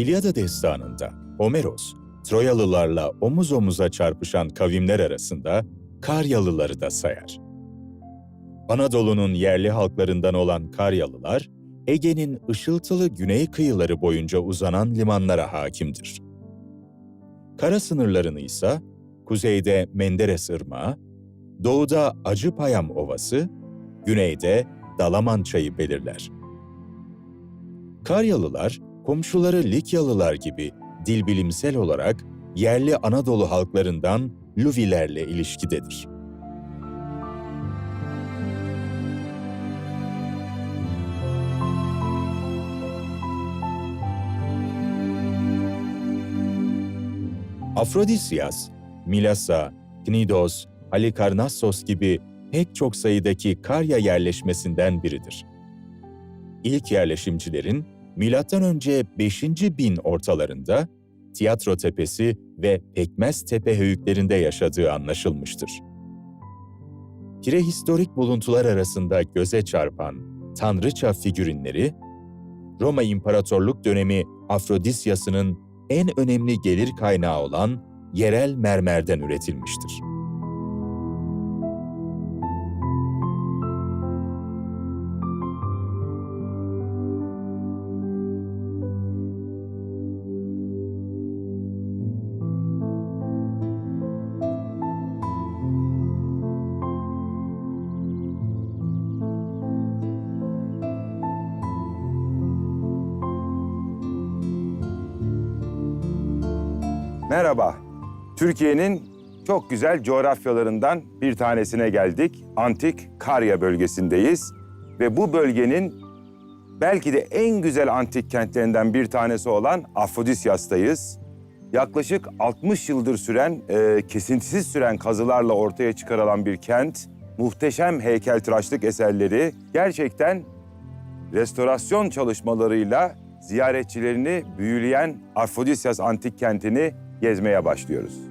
İlyada destanında Homeros, Troyalılarla omuz omuza çarpışan kavimler arasında Karyalıları da sayar. Anadolu'nun yerli halklarından olan Karyalılar, Ege'nin ışıltılı güney kıyıları boyunca uzanan limanlara hakimdir. Kara sınırlarını ise kuzeyde Menderes Irmağı, doğuda Acıpayam Ovası, güneyde Dalaman Çayı belirler. Karyalılar, komşuları Likyalılar gibi dil bilimsel olarak yerli Anadolu halklarından Luvilerle ilişkidedir. Afrodisyas, Milasa, Knidos, Halikarnassos gibi pek çok sayıdaki Karya yerleşmesinden biridir. İlk yerleşimcilerin M.Ö. 5. bin ortalarında Tiyatro Tepesi ve Pekmez Tepe höyüklerinde yaşadığı anlaşılmıştır. Prehistorik buluntular arasında göze çarpan tanrıça figürinleri, Roma İmparatorluk dönemi Afrodisyas'ının en önemli gelir kaynağı olan yerel mermerden üretilmiştir. Türkiye'nin çok güzel coğrafyalarından bir tanesine geldik. Antik Karya bölgesindeyiz ve bu bölgenin belki de en güzel antik kentlerinden bir tanesi olan Afrodisyas'tayız. Yaklaşık 60 yıldır süren, e, kesintisiz süren kazılarla ortaya çıkarılan bir kent. Muhteşem heykeltıraşlık eserleri gerçekten restorasyon çalışmalarıyla ziyaretçilerini büyüleyen Afrodisyas antik kentini gezmeye başlıyoruz.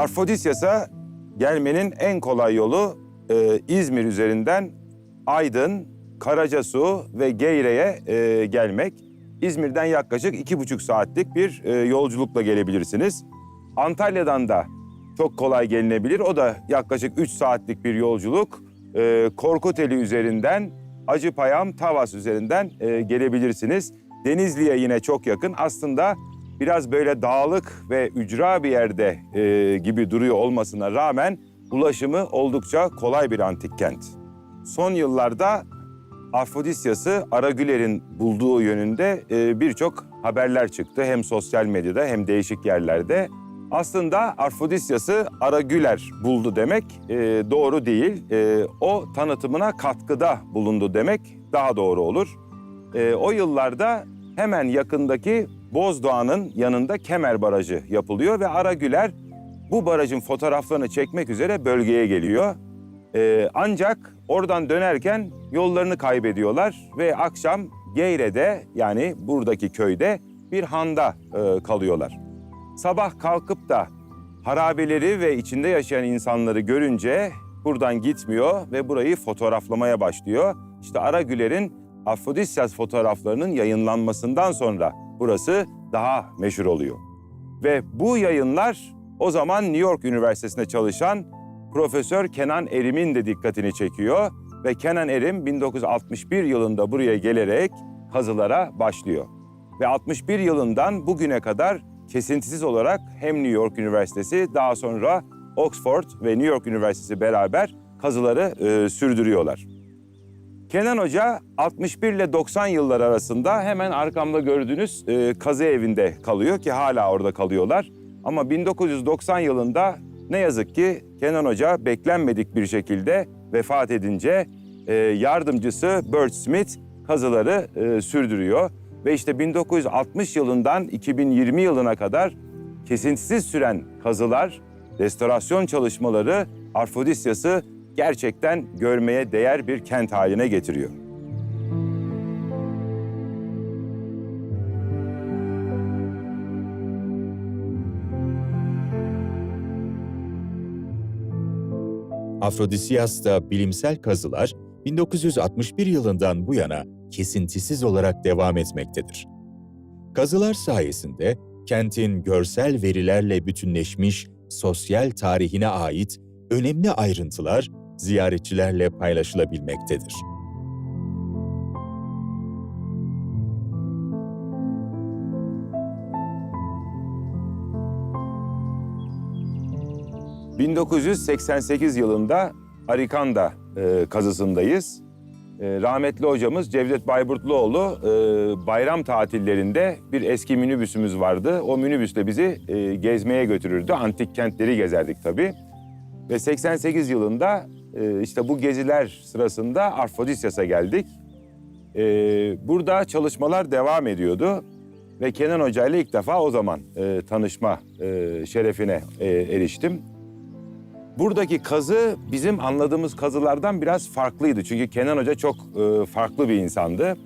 Arfodisyas'a gelmenin en kolay yolu e, İzmir üzerinden Aydın, Karacasu ve Geyre'ye e, gelmek. İzmir'den yaklaşık iki buçuk saatlik bir e, yolculukla gelebilirsiniz. Antalya'dan da çok kolay gelinebilir. O da yaklaşık üç saatlik bir yolculuk. E, Korkuteli üzerinden, Acıpayam, Tavas üzerinden e, gelebilirsiniz. Denizli'ye yine çok yakın. Aslında biraz böyle dağlık ve ücra bir yerde e, gibi duruyor olmasına rağmen ulaşımı oldukça kolay bir antik kent. Son yıllarda Afrodisyas'ı Aragüler'in bulduğu yönünde e, birçok haberler çıktı. Hem sosyal medyada hem değişik yerlerde. Aslında Afrodisyas'ı Aragüler buldu demek e, doğru değil. E, o tanıtımına katkıda bulundu demek daha doğru olur. E, o yıllarda hemen yakındaki Bozdoğan'ın yanında Kemer Barajı yapılıyor ve Aragüler bu barajın fotoğraflarını çekmek üzere bölgeye geliyor. Ee, ancak oradan dönerken yollarını kaybediyorlar ve akşam Geyre'de yani buradaki köyde bir handa e, kalıyorlar. Sabah kalkıp da harabeleri ve içinde yaşayan insanları görünce buradan gitmiyor ve burayı fotoğraflamaya başlıyor. İşte Aragüler'in Afrodisyas fotoğraflarının yayınlanmasından sonra burası daha meşhur oluyor. Ve bu yayınlar o zaman New York Üniversitesi'nde çalışan Profesör Kenan Erim'in de dikkatini çekiyor ve Kenan Erim 1961 yılında buraya gelerek kazılara başlıyor. Ve 61 yılından bugüne kadar kesintisiz olarak hem New York Üniversitesi daha sonra Oxford ve New York Üniversitesi beraber kazıları e, sürdürüyorlar. Kenan Hoca 61 ile 90 yıllar arasında hemen arkamda gördüğünüz e, kazı evinde kalıyor ki hala orada kalıyorlar. Ama 1990 yılında ne yazık ki Kenan Hoca beklenmedik bir şekilde vefat edince e, yardımcısı Bert Smith kazıları e, sürdürüyor. Ve işte 1960 yılından 2020 yılına kadar kesintisiz süren kazılar, restorasyon çalışmaları Arfodisyas'ı gerçekten görmeye değer bir kent haline getiriyor. Afrodisias'ta bilimsel kazılar 1961 yılından bu yana kesintisiz olarak devam etmektedir. Kazılar sayesinde kentin görsel verilerle bütünleşmiş sosyal tarihine ait önemli ayrıntılar ziyaretçilerle paylaşılabilmektedir. Hı. 1988 yılında Arikanda e, kazısındayız. E, rahmetli hocamız Cevdet Bayburtluoğlu e, bayram tatillerinde bir eski minibüsümüz vardı. O minibüsle bizi e, gezmeye götürürdü. Antik kentleri gezerdik tabii. Ve 88 yılında e, işte bu geziler sırasında Arfodisyas'a geldik. E, burada çalışmalar devam ediyordu. Ve Kenan Hoca ile ilk defa o zaman e, tanışma e, şerefine e, eriştim. Buradaki kazı bizim anladığımız kazılardan biraz farklıydı. Çünkü Kenan Hoca çok e, farklı bir insandı.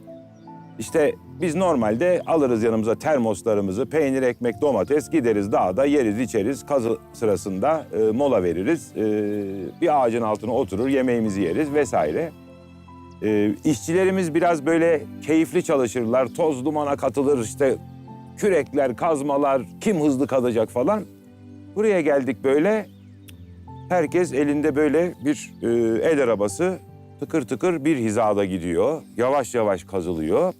İşte biz normalde alırız yanımıza termoslarımızı, peynir, ekmek, domates, gideriz dağda yeriz, içeriz. Kazı sırasında e, mola veririz. E, bir ağacın altına oturur, yemeğimizi yeriz vesaire. E, işçilerimiz biraz böyle keyifli çalışırlar. Toz dumana katılır işte kürekler, kazmalar, kim hızlı kazacak falan. Buraya geldik böyle Herkes elinde böyle bir e, el arabası tıkır tıkır bir hizada gidiyor. Yavaş yavaş kazılıyor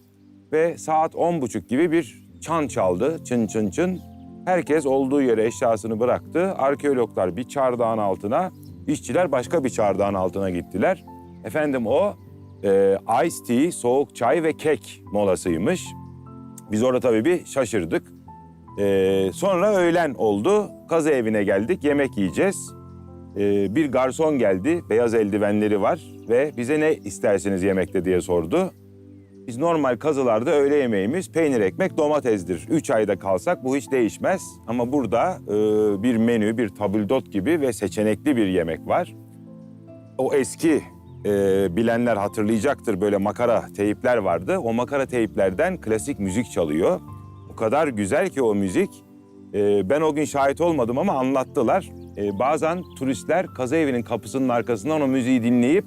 ve saat on buçuk gibi bir çan çaldı. Çın çın çın. Herkes olduğu yere eşyasını bıraktı. Arkeologlar bir çardağın altına, işçiler başka bir çardağın altına gittiler. Efendim o e, ice tea, soğuk çay ve kek molasıymış. Biz orada tabii bir şaşırdık. E, sonra öğlen oldu. Kazı evine geldik, yemek yiyeceğiz. Ee, bir garson geldi, beyaz eldivenleri var ve bize ne isterseniz yemekte diye sordu. Biz normal kazılarda öğle yemeğimiz peynir, ekmek, domatesdir. Üç ayda kalsak bu hiç değişmez. Ama burada e, bir menü, bir tabldot gibi ve seçenekli bir yemek var. O eski e, bilenler hatırlayacaktır böyle makara teyipler vardı. O makara teyiplerden klasik müzik çalıyor. O kadar güzel ki o müzik. E, ben o gün şahit olmadım ama anlattılar. E, bazen turistler kazı evinin kapısının arkasından o müziği dinleyip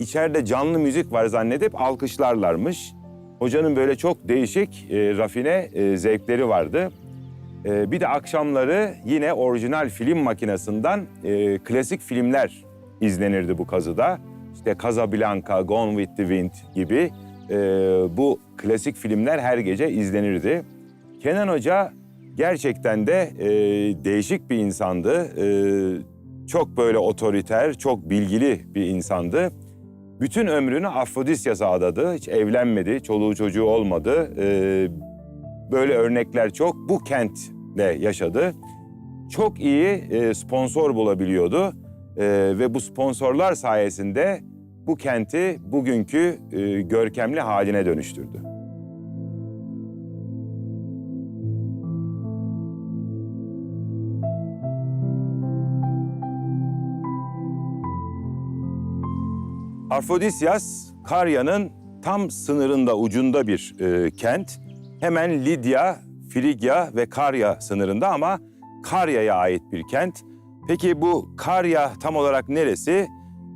içeride canlı müzik var zannedip alkışlarlarmış. Hocanın böyle çok değişik, e, rafine e, zevkleri vardı. E, bir de akşamları yine orijinal film makinesinden e, klasik filmler izlenirdi bu kazıda. İşte Casablanca, Gone with the Wind gibi e, bu klasik filmler her gece izlenirdi. Kenan Hoca gerçekten de e, değişik bir insandı. E, çok böyle otoriter, çok bilgili bir insandı. Bütün ömrünü Afrodisyas'a adadı. Hiç evlenmedi, çoluğu çocuğu olmadı. E, böyle örnekler çok. Bu kentte yaşadı. Çok iyi e, sponsor bulabiliyordu. E, ve bu sponsorlar sayesinde bu kenti bugünkü e, görkemli haline dönüştürdü. Afrodisyas, Karya'nın tam sınırında, ucunda bir e, kent. Hemen Lidya, Frigya ve Karya sınırında ama Karya'ya ait bir kent. Peki bu Karya tam olarak neresi?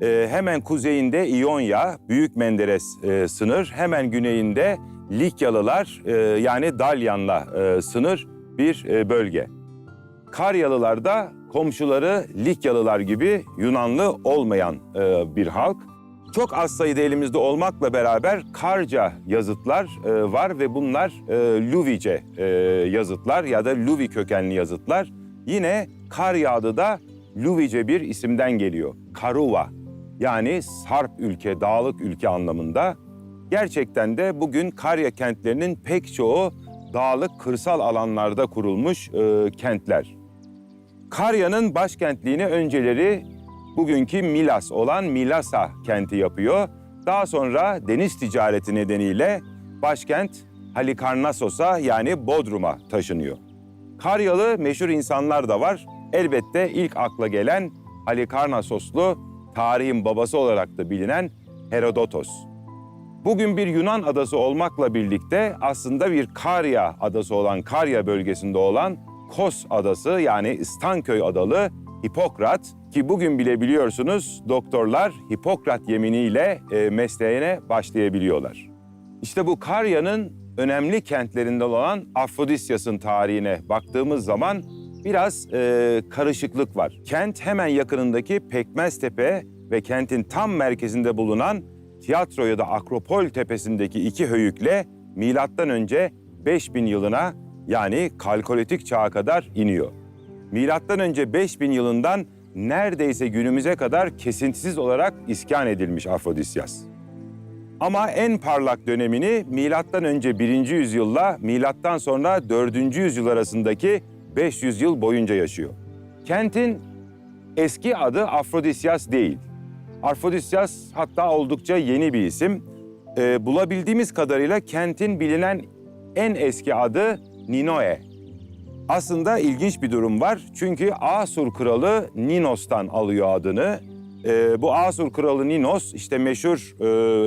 E, hemen kuzeyinde İonya, Büyük Menderes e, sınır. Hemen güneyinde Likyalılar e, yani Dalyan'la e, sınır bir e, bölge. Karyalılar da komşuları Likyalılar gibi Yunanlı olmayan e, bir halk. Çok az sayıda elimizde olmakla beraber Karca yazıtlar e, var ve bunlar e, Luvice e, yazıtlar ya da Luvi kökenli yazıtlar. Yine Karya adı da Luvice bir isimden geliyor. Karuva yani Sarp ülke, dağlık ülke anlamında. Gerçekten de bugün Karya kentlerinin pek çoğu dağlık kırsal alanlarda kurulmuş e, kentler. Karya'nın başkentliğini önceleri bugünkü Milas olan Milasa kenti yapıyor. Daha sonra deniz ticareti nedeniyle başkent Halikarnassos'a yani Bodrum'a taşınıyor. Karyalı meşhur insanlar da var. Elbette ilk akla gelen Halikarnassoslu tarihin babası olarak da bilinen Herodotos. Bugün bir Yunan adası olmakla birlikte aslında bir Karya adası olan Karya bölgesinde olan Kos adası yani İstanköy adalı Hipokrat ki bugün bile biliyorsunuz doktorlar Hipokrat yeminiyle e, mesleğine başlayabiliyorlar. İşte bu Karya'nın önemli kentlerinden olan Afrodisyas'ın tarihine baktığımız zaman biraz e, karışıklık var. Kent hemen yakınındaki Pekmeztepe ve kentin tam merkezinde bulunan tiyatro ya da Akropol tepesindeki iki höyükle milattan önce 5000 yılına yani Kalkolitik çağa kadar iniyor. Milattan önce 5000 yılından neredeyse günümüze kadar kesintisiz olarak iskan edilmiş Afrodisyas. Ama en parlak dönemini milattan önce 1. yüzyılla milattan sonra 4. yüzyıl arasındaki 500 yıl boyunca yaşıyor. Kentin eski adı Afrodisyas değil. Afrodisyas hatta oldukça yeni bir isim. Ee, bulabildiğimiz kadarıyla kentin bilinen en eski adı Ninoe. Aslında ilginç bir durum var. Çünkü Asur kralı Ninos'tan alıyor adını. Ee, bu Asur kralı Ninos işte meşhur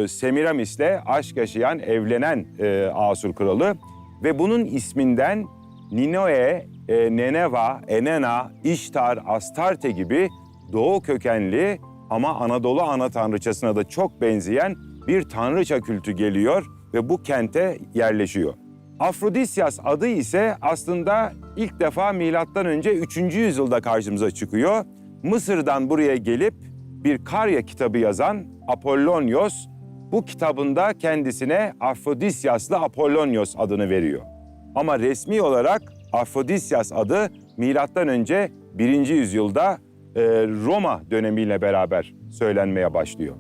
e, Semiramis'le aşk yaşayan, evlenen e, Asur kralı. Ve bunun isminden Ninoe, e, Neneva, Enena, İştar, Astarte gibi doğu kökenli ama Anadolu ana tanrıçasına da çok benzeyen bir tanrıça kültü geliyor ve bu kente yerleşiyor. Afrodisyas adı ise aslında ilk defa milattan önce 3. yüzyılda karşımıza çıkıyor. Mısır'dan buraya gelip bir Karya kitabı yazan Apollonios bu kitabında kendisine Afrodisyaslı Apollonios adını veriyor. Ama resmi olarak Afrodisyas adı milattan önce 1. yüzyılda e, Roma dönemiyle beraber söylenmeye başlıyor.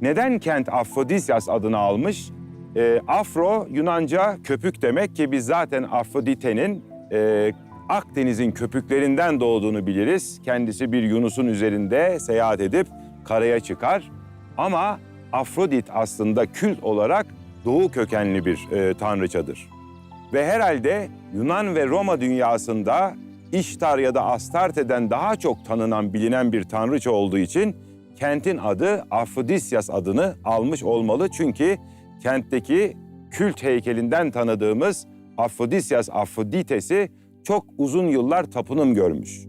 Neden kent Afrodisyas adını almış? E, Afro Yunanca köpük demek ki biz zaten Afrodite'nin e, Akdeniz'in köpüklerinden doğduğunu biliriz. Kendisi bir Yunus'un üzerinde seyahat edip karaya çıkar. Ama Afrodit aslında kült olarak doğu kökenli bir e, tanrıçadır. Ve herhalde Yunan ve Roma dünyasında İştar ya da Astarte'den daha çok tanınan bilinen bir tanrıça olduğu için kentin adı Afrodisyas adını almış olmalı. Çünkü kentteki kült heykelinden tanıdığımız Afrodisyas Afrodites'i çok uzun yıllar tapınım görmüş.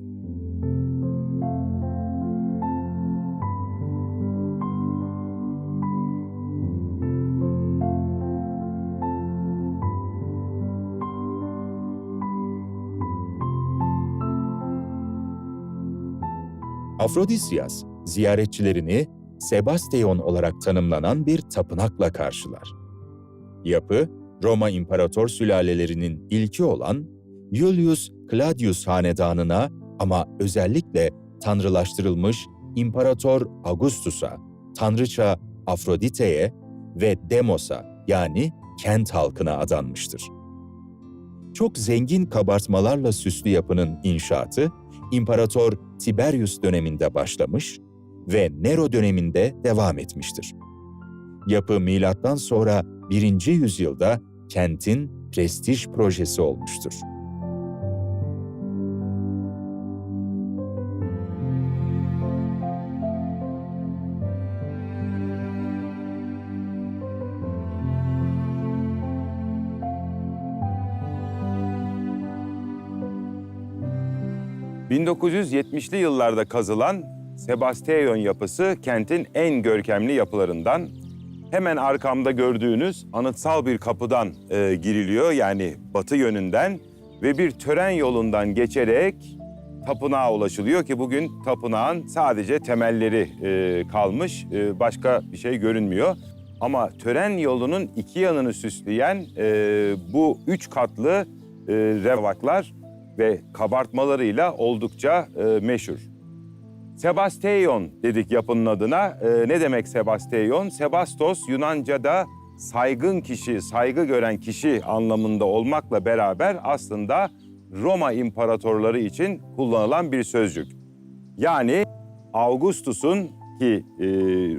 Afrodisyas, ziyaretçilerini Sebasteon olarak tanımlanan bir tapınakla karşılar. Yapı, Roma İmparator sülalelerinin ilki olan Julius Claudius hanedanına ama özellikle tanrılaştırılmış İmparator Augustus'a, tanrıça Afrodite'ye ve Demos'a yani kent halkına adanmıştır. Çok zengin kabartmalarla süslü yapının inşaatı İmparator Tiberius döneminde başlamış ve Nero döneminde devam etmiştir. Yapı milattan sonra 1. yüzyılda kentin prestij projesi olmuştur. ...1970'li yıllarda kazılan Sebasteon yapısı kentin en görkemli yapılarından. Hemen arkamda gördüğünüz anıtsal bir kapıdan e, giriliyor yani batı yönünden ve bir tören yolundan geçerek tapınağa ulaşılıyor ki bugün tapınağın sadece temelleri e, kalmış, e, başka bir şey görünmüyor. Ama tören yolunun iki yanını süsleyen e, bu üç katlı e, revaklar ve kabartmalarıyla oldukça e, meşhur. Sebasteon dedik yapının adına. Ee, ne demek Sebasteon? Sebastos Yunanca'da saygın kişi, saygı gören kişi anlamında olmakla beraber aslında Roma imparatorları için kullanılan bir sözcük. Yani Augustus'un ki e,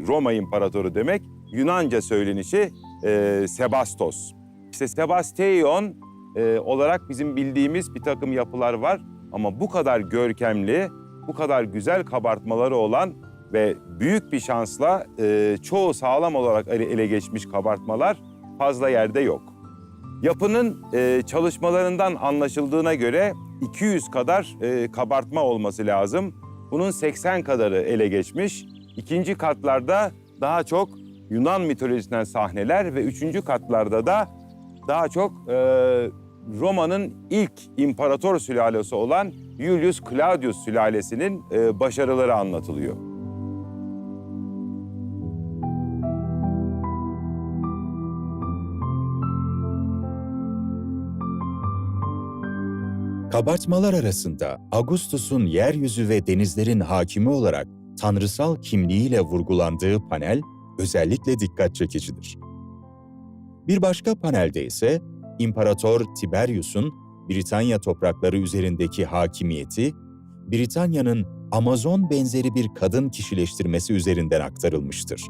Roma imparatoru demek Yunanca söylenişi e, Sebastos. İşte Sebasteon e, olarak bizim bildiğimiz bir takım yapılar var ama bu kadar görkemli, bu kadar güzel kabartmaları olan ve büyük bir şansla e, çoğu sağlam olarak ele, geçmiş kabartmalar fazla yerde yok. Yapının e, çalışmalarından anlaşıldığına göre 200 kadar e, kabartma olması lazım. Bunun 80 kadarı ele geçmiş. İkinci katlarda daha çok Yunan mitolojisinden sahneler ve üçüncü katlarda da daha çok e, Roma'nın ilk imparator sülalesi olan Julius Claudius sülalesinin e, başarıları anlatılıyor. Kabartmalar arasında Augustus'un yeryüzü ve denizlerin hakimi olarak tanrısal kimliğiyle vurgulandığı panel özellikle dikkat çekicidir. Bir başka panelde ise İmparator Tiberius'un Britanya toprakları üzerindeki hakimiyeti, Britanya'nın Amazon benzeri bir kadın kişileştirmesi üzerinden aktarılmıştır.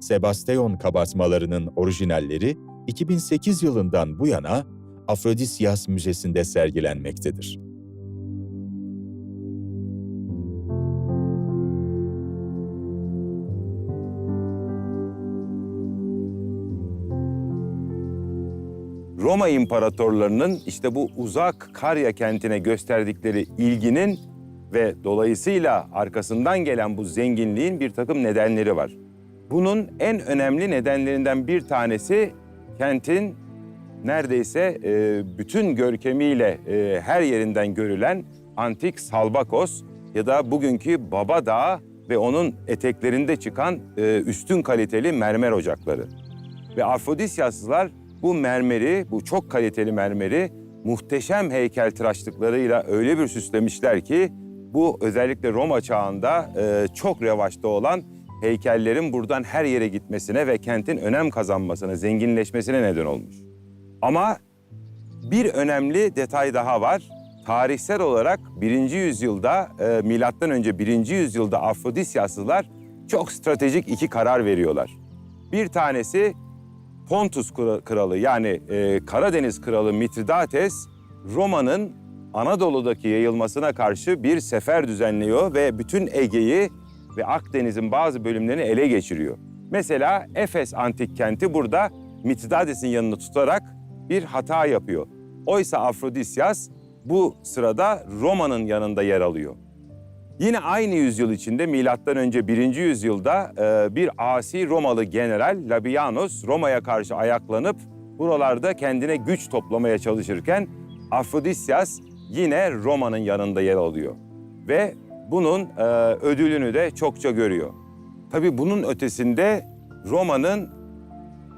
Sebasteon kabartmalarının orijinalleri 2008 yılından bu yana Afrodisyas Müzesi'nde sergilenmektedir. Roma imparatorlarının işte bu uzak Karya kentine gösterdikleri ilginin ve dolayısıyla arkasından gelen bu zenginliğin bir takım nedenleri var. Bunun en önemli nedenlerinden bir tanesi kentin neredeyse e, bütün görkemiyle e, her yerinden görülen antik Salbakos ya da bugünkü Baba Dağı ve onun eteklerinde çıkan e, üstün kaliteli mermer ocakları. Ve Afrodisyaslılar bu mermeri, bu çok kaliteli mermeri muhteşem heykeltıraşlıklarıyla öyle bir süslemişler ki bu özellikle Roma çağında e, çok revaçta olan heykellerin buradan her yere gitmesine ve kentin önem kazanmasına, zenginleşmesine neden olmuş. Ama bir önemli detay daha var. Tarihsel olarak 1. yüzyılda, e, milattan önce 1. yüzyılda Afrodisyaslılar çok stratejik iki karar veriyorlar. Bir tanesi Pontus kra- kralı yani e, Karadeniz kralı Mitridates Roma'nın Anadolu'daki yayılmasına karşı bir sefer düzenliyor ve bütün Ege'yi ve Akdeniz'in bazı bölümlerini ele geçiriyor. Mesela Efes antik kenti burada Mitridates'in yanını tutarak bir hata yapıyor. Oysa Afrodisyas bu sırada Roma'nın yanında yer alıyor. Yine aynı yüzyıl içinde milattan önce 1. yüzyılda e, bir asi Romalı general Labianus Roma'ya karşı ayaklanıp buralarda kendine güç toplamaya çalışırken Afrodisyas yine Roma'nın yanında yer alıyor. Ve bunun e, ödülünü de çokça görüyor. Tabii bunun ötesinde Roma'nın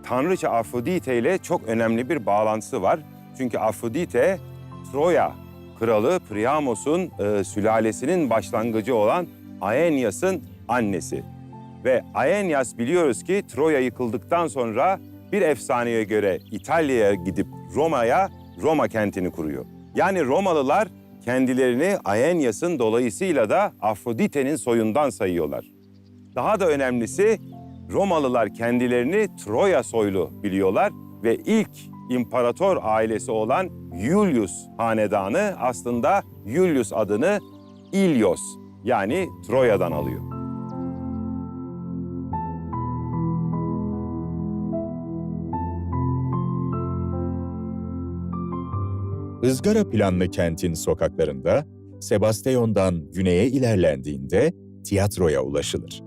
tanrıça Afrodite ile çok önemli bir bağlantısı var. Çünkü Afrodite Troya kralı Priamos'un e, sülalesinin başlangıcı olan Aeneas'ın annesi. Ve Aeneas biliyoruz ki Troya yıkıldıktan sonra bir efsaneye göre İtalya'ya gidip Roma'ya Roma kentini kuruyor. Yani Romalılar kendilerini Aeneas'ın dolayısıyla da Afrodite'nin soyundan sayıyorlar. Daha da önemlisi Romalılar kendilerini Troya soylu biliyorlar ve ilk imparator ailesi olan Julius hanedanı aslında Julius adını İlyos yani Troya'dan alıyor. Izgara planlı kentin sokaklarında Sebasteon'dan güneye ilerlendiğinde tiyatroya ulaşılır.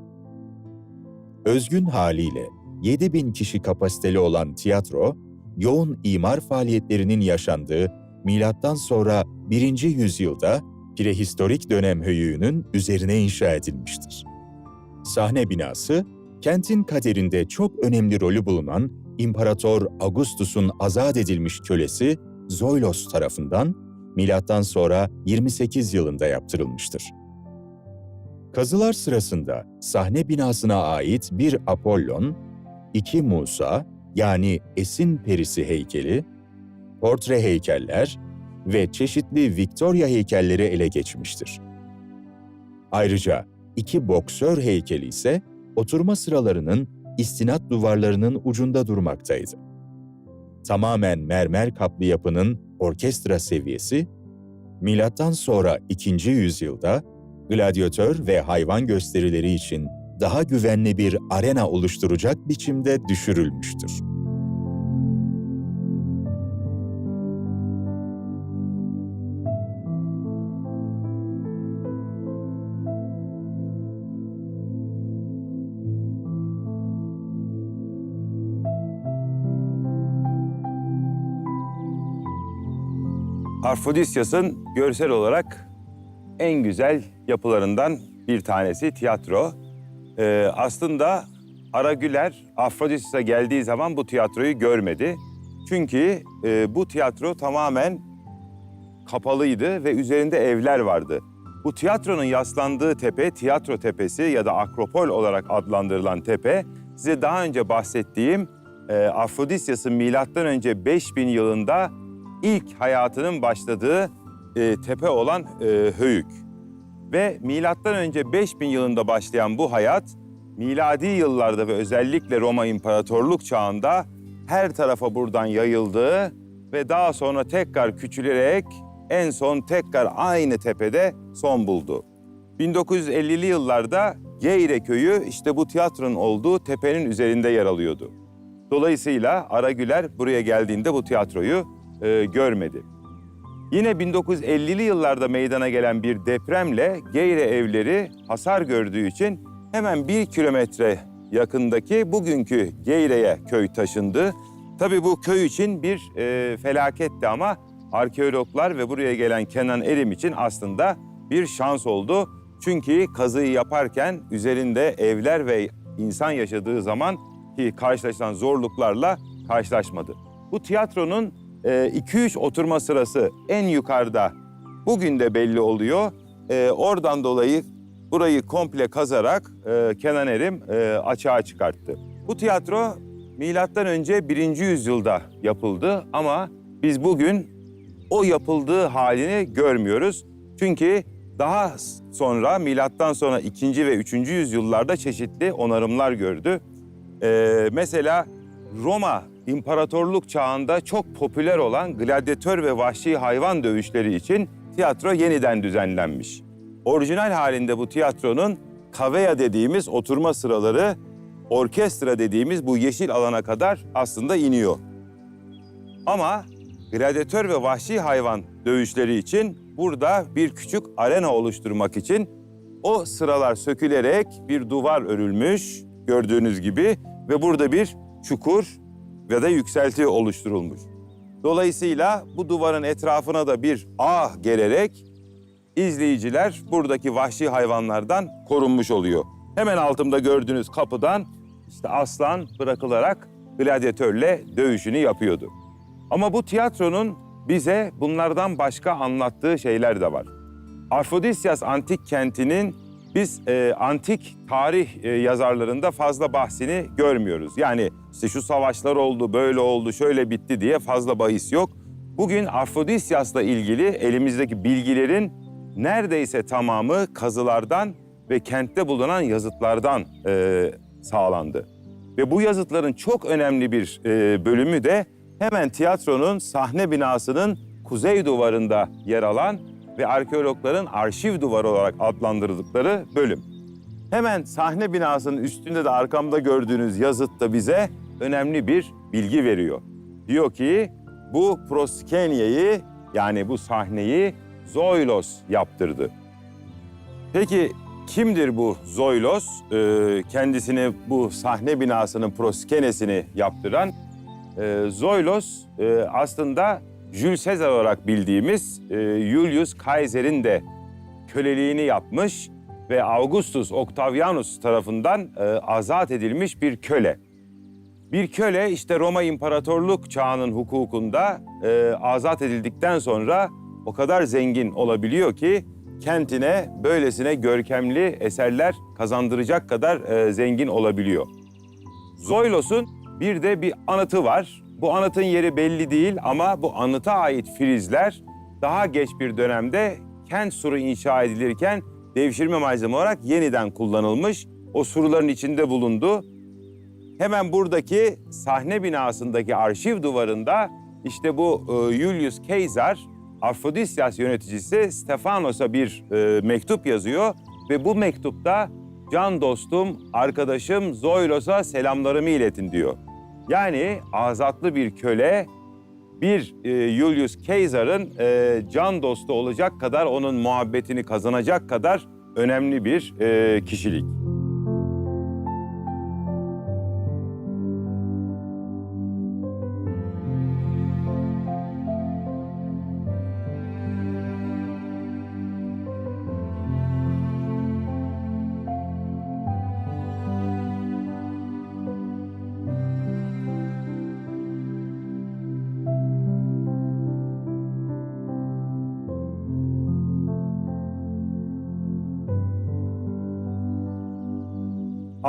Özgün haliyle 7000 kişi kapasiteli olan tiyatro, yoğun imar faaliyetlerinin yaşandığı milattan sonra 1. yüzyılda prehistorik dönem höyüğünün üzerine inşa edilmiştir. Sahne binası, kentin kaderinde çok önemli rolü bulunan İmparator Augustus'un azat edilmiş kölesi Zoilos tarafından milattan sonra 28 yılında yaptırılmıştır. Kazılar sırasında sahne binasına ait bir Apollon, iki Musa yani Esin Perisi heykeli, portre heykeller ve çeşitli Victoria heykelleri ele geçmiştir. Ayrıca iki boksör heykeli ise oturma sıralarının istinat duvarlarının ucunda durmaktaydı. Tamamen mermer kaplı yapının orkestra seviyesi, milattan sonra 2. yüzyılda gladyatör ve hayvan gösterileri için daha güvenli bir arena oluşturacak biçimde düşürülmüştür. Arfodisyas'ın görsel olarak en güzel yapılarından bir tanesi tiyatro. Ee, aslında Ara Güler Afrodisyas'a geldiği zaman bu tiyatroyu görmedi. Çünkü e, bu tiyatro tamamen kapalıydı ve üzerinde evler vardı. Bu tiyatronun yaslandığı tepe tiyatro tepesi ya da akropol olarak adlandırılan tepe size daha önce bahsettiğim e, Afrodisyas'ın milattan önce 5000 yılında ilk hayatının başladığı e, tepe olan e, Höyük. Ve milattan önce 5000 yılında başlayan bu hayat miladi yıllarda ve özellikle Roma İmparatorluk çağında her tarafa buradan yayıldı ve daha sonra tekrar küçülerek en son tekrar aynı tepede son buldu. 1950'li yıllarda Geyre köyü işte bu tiyatronun olduğu tepenin üzerinde yer alıyordu. Dolayısıyla Aragüler buraya geldiğinde bu tiyatroyu e, görmedi. Yine 1950'li yıllarda meydana gelen bir depremle Geyre evleri hasar gördüğü için hemen bir kilometre yakındaki bugünkü Geyre'ye köy taşındı. Tabii bu köy için bir e, felaketti ama arkeologlar ve buraya gelen Kenan Erim için aslında bir şans oldu. Çünkü kazıyı yaparken üzerinde evler ve insan yaşadığı zaman ki karşılaşılan zorluklarla karşılaşmadı. Bu tiyatronun 2-3 oturma sırası en yukarıda bugün de belli oluyor. E, oradan dolayı burayı komple kazarak e, Kenan Erim e, açığa çıkarttı. Bu tiyatro milattan önce 1. yüzyılda yapıldı ama biz bugün o yapıldığı halini görmüyoruz. Çünkü daha sonra milattan sonra 2. ve 3. yüzyıllarda çeşitli onarımlar gördü. Ee, mesela Roma İmparatorluk çağında çok popüler olan gladyatör ve vahşi hayvan dövüşleri için tiyatro yeniden düzenlenmiş. Orijinal halinde bu tiyatronun kavea dediğimiz oturma sıraları orkestra dediğimiz bu yeşil alana kadar aslında iniyor. Ama gladyatör ve vahşi hayvan dövüşleri için burada bir küçük arena oluşturmak için o sıralar sökülerek bir duvar örülmüş gördüğünüz gibi ve burada bir çukur ve de yükselti oluşturulmuş. Dolayısıyla bu duvarın etrafına da bir ağ gererek izleyiciler buradaki vahşi hayvanlardan korunmuş oluyor. Hemen altımda gördüğünüz kapıdan işte aslan bırakılarak gladyatörle dövüşünü yapıyordu. Ama bu tiyatronun bize bunlardan başka anlattığı şeyler de var. Arfodisyas antik kentinin biz e, antik tarih e, yazarlarında fazla bahsini görmüyoruz. Yani işte şu savaşlar oldu, böyle oldu, şöyle bitti diye fazla bahis yok. Bugün Arfodisyas'la ilgili elimizdeki bilgilerin neredeyse tamamı kazılardan ve kentte bulunan yazıtlardan e, sağlandı. Ve bu yazıtların çok önemli bir e, bölümü de hemen tiyatronun sahne binasının kuzey duvarında yer alan ve arkeologların arşiv duvarı olarak adlandırdıkları bölüm. Hemen sahne binasının üstünde de arkamda gördüğünüz yazıt da bize önemli bir bilgi veriyor. Diyor ki bu proskenyayı yani bu sahneyi Zoilos yaptırdı. Peki kimdir bu Zoilos? Ee, kendisini bu sahne binasının proskenesini yaptıran e, Zoilos e, aslında Jules Caesar olarak bildiğimiz e, Julius Caesar'in de köleliğini yapmış ve Augustus Octavianus tarafından e, azat edilmiş bir köle. Bir köle işte Roma İmparatorluk çağının hukukunda e, azat edildikten sonra o kadar zengin olabiliyor ki kentine böylesine görkemli eserler kazandıracak kadar zengin olabiliyor. Zoilos'un bir de bir anıtı var. Bu anıtın yeri belli değil ama bu anıta ait filizler daha geç bir dönemde kent suru inşa edilirken devşirme malzeme olarak yeniden kullanılmış. O surların içinde bulundu. Hemen buradaki sahne binasındaki arşiv duvarında işte bu e, Julius Caesar Afrodisyas yöneticisi Stefanos'a bir e, mektup yazıyor ve bu mektupta can dostum, arkadaşım Zoilos'a selamlarımı iletin diyor. Yani azatlı bir köle bir e, Julius Caesar'ın e, can dostu olacak kadar onun muhabbetini kazanacak kadar önemli bir e, kişilik.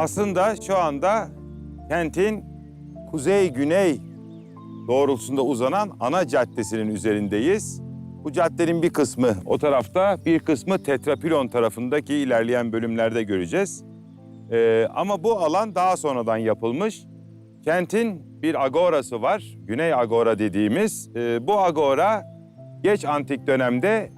Aslında şu anda kentin kuzey-güney doğrultusunda uzanan ana caddesinin üzerindeyiz. Bu caddenin bir kısmı o tarafta, bir kısmı Tetrapilon tarafındaki ilerleyen bölümlerde göreceğiz. Ee, ama bu alan daha sonradan yapılmış. Kentin bir agorası var, Güney Agora dediğimiz. Ee, bu agora geç antik dönemde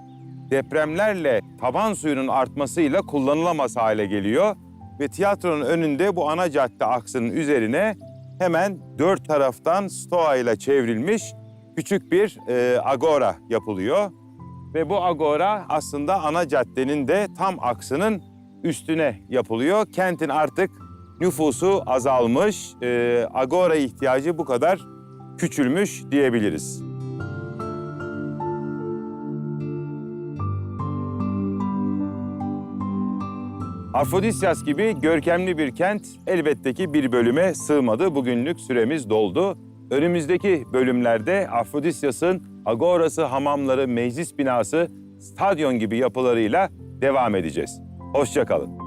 depremlerle taban suyunun artmasıyla kullanılamaz hale geliyor ve tiyatronun önünde bu ana cadde aksının üzerine hemen dört taraftan stoa ile çevrilmiş küçük bir e, agora yapılıyor. Ve bu agora aslında ana caddenin de tam aksının üstüne yapılıyor. Kentin artık nüfusu azalmış, e, agora ihtiyacı bu kadar küçülmüş diyebiliriz. Afrodisyas gibi görkemli bir kent elbette ki bir bölüme sığmadı. Bugünlük süremiz doldu. Önümüzdeki bölümlerde Afrodisyas'ın agorası, hamamları, meclis binası, stadyon gibi yapılarıyla devam edeceğiz. Hoşçakalın.